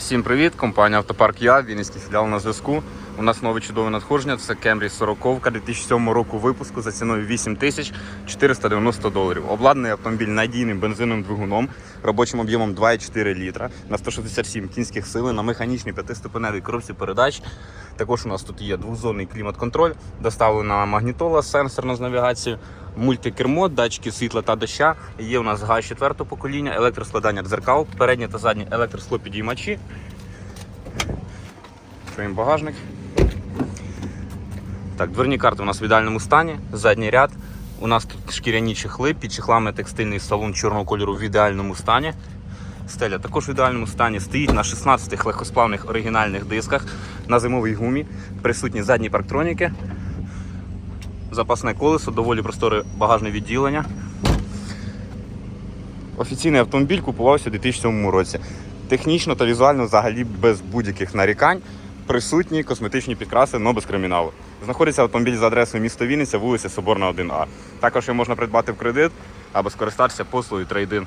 Всім привіт! Компанія Автопарк Я, Вінницький філіал на зв'язку. У нас нове чудове надходження. Це Camry 40 2007 року випуску за ціною 8 тисяч 490 доларів. Обладнаний автомобіль надійним бензиновим двигуном, робочим об'ємом 2,4 літра на 167 кінських сили на механічній п'ятиступеневій коробці передач. Також у нас тут є двозонний клімат-контроль, доставлена магнітола сенсорна з навігацією, мультикермо, датчики світла та доща. Є у нас газ 4 покоління, електроскладання дзеркал, передні та задні електросклопідіймачі. Відкриємо багажник. Так, дверні карти у нас в ідеальному стані, задній ряд. У нас тут шкіряні чехли, під чехлами текстильний салон чорного кольору в ідеальному стані. Стеля також в ідеальному стані. Стоїть на 16 легкосплавних оригінальних дисках на зимовій гумі. Присутні задні парктроніки. Запасне колесо, доволі просторе багажне відділення. Офіційний автомобіль купувався у 2007 році. Технічно та візуально взагалі без будь-яких нарікань. Присутні косметичні підкраси, но без криміналу. Знаходиться автомобіль за адресою місто Вінниця, вулиця Соборна 1А. Також його можна придбати в кредит або скористатися послугою трейдин.